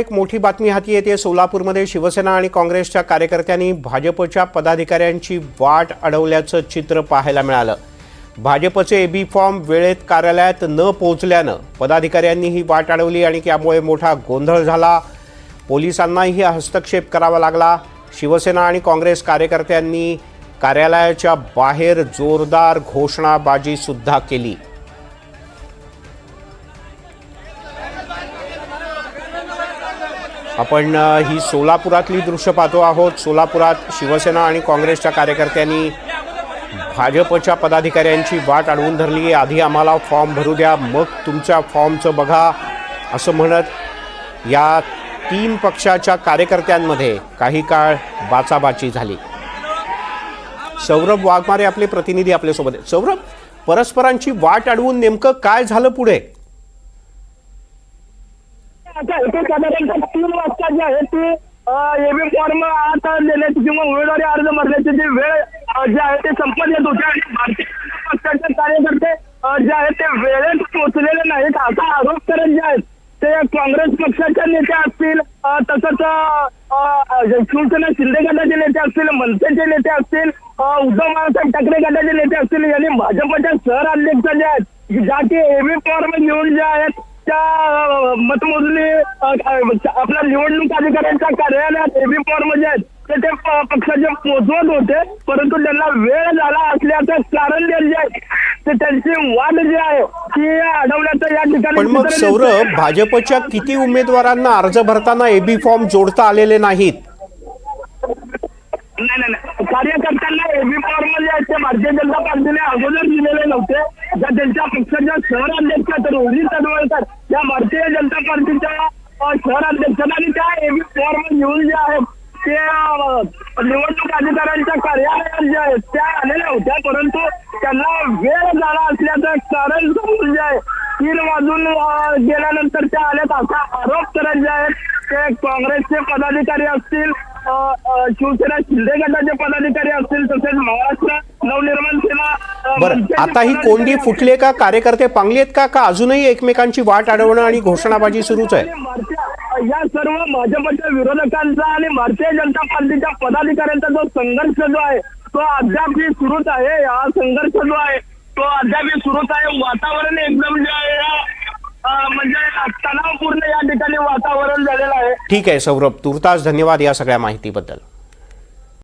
एक मोठी बातमी हाती येते. सोलापूरमध्ये शिवसेना आणि काँग्रेसच्या कार्यकर्त्यांनी भाजपच्या पदाधिकाऱ्यांची वाट अडवल्याचं चित्र पाहायला मिळालं. भाजपचे एबी फॉर्म वेळेत कार्यालयात न पोहोचल्यानं पदाधिकाऱ्यांनी ही वाट अडवली आणि त्यामुळे मोठा गोंधळ झाला. पोलिसांनाही हस्तक्षेप करावा लागला. शिवसेना आणि काँग्रेस कार्यकर्त्यांनी कार्यालयाच्या बाहेर जोरदार घोषणाबाजीसुद्धा केली. आपण ही सोलापुरातली दृश्य पाहतो आहोत. सोलापुरात शिवसेना आणि काँग्रेसच्या कार्यकर्त्यांनी भाजपच्या पदाधिकाऱ्यांची वाट अडवून धरली आधी आम्हाला फॉर्म भरू द्या मग तुमच्या फॉर्मचं बघा असं म्हणत या तीन पक्षाच्या कार्यकर्त्यांमध्ये काही काळ बाचाबाची झाली. सौरभ वाघमारे आपले प्रतिनिधी आपल्यासोबत आहेत. सौरभ परस्परांची वाट अडवून नेमकं काय झालं पुढे? आता साधारणतः तीन वाजता जे आहे ते एबी फॉर्म आता देण्याची किंवा उमेदवारी अर्ज भरण्याची जी वेळ जे आहे ते संपत येत होती आणि भारतीय जनता पक्षाचे कार्यकर्ते जे आहेत ते वेळेत पोहोचलेले नाहीत. असा आरोप करत जे आहेत ते काँग्रेस पक्षाच्या नेते असतील तसंच शिवसेना शिंदे गटाचे नेते असतील मनसेचे नेते असतील उद्धव बाळासाहेब ठाकरे गटाचे नेते असतील यांनी भाजपच्या शहर अध्यक्ष जे आहेत. ज्या की एबी फॉर्म घेऊन जे आहेत त्या मतमोजणी आपल्या निवडणूक अधिकाऱ्यांच्या कार्यालयात एबी फॉर्म जे आहेत. ते ते पक्षाचे पोहोचवत होते परंतु त्यांना वेळ झाला असल्याचं कारण जे आहे ते त्यांची वाट जी आहे ती अडवण्याचं या ठिकाणी मग. सौरभ भाजपच्या किती उमेदवारांना अर्ज भरताना एबी फॉर्म जोडता आलेले नाहीत? नाही नाही नाही. कार्यकर्त्यांना एबी फॉर्म जे आहेत ते भारतीय जनता पार्टीने अगोदर दिलेले नव्हते. ज्या त्यांच्या पक्षाच्या शहर अध्यक्ष आहेत रोहिणी तडवळकर या भारतीय जनता पार्टीच्या शहर अध्यक्षांना आणि त्या एबी चेअरमन येऊन जे आहेत ते निवडणूक अधिकाऱ्यांच्या कार्यालयात जे आहेत त्या आलेल्या होत्या परंतु त्यांना वेळ झाला असल्याचं कारण समजून जे आहे तीन वाजून गेल्यानंतर त्या आल्यात. असा आरोप करत जे आहेत ते काँग्रेसचे पदाधिकारी असतील शिवसेना शिंदे गटाचे पदाधिकारी असतील तसेच महाराष्ट्र नवनिर्माण सेना बरं आता ही कोंडी फुटली का? कार्यकर्ते पांगली आहेत का? का अजूनही एकमेकांची वाट अडवणं आणि घोषणाबाजी सुरूच आहे? या सर्व भाजपच्या विरोधकांचा आणि भारतीय जनता पार्टीच्या पदाधिकाऱ्यांचा जो संघर्ष जो आहे तो अद्यापही सुरूच आहे. हा संघर्ष जो आहे तो अद्यापही सुरूच आहे. वातावरण एकदम जे आहे म्हणजे तणावपूर्ण या ठिकाणी वातावरण झालेलं आहे. ठीक आहे सौरभ. तुर्तास धन्यवाद या सगळ्या माहितीबद्दल.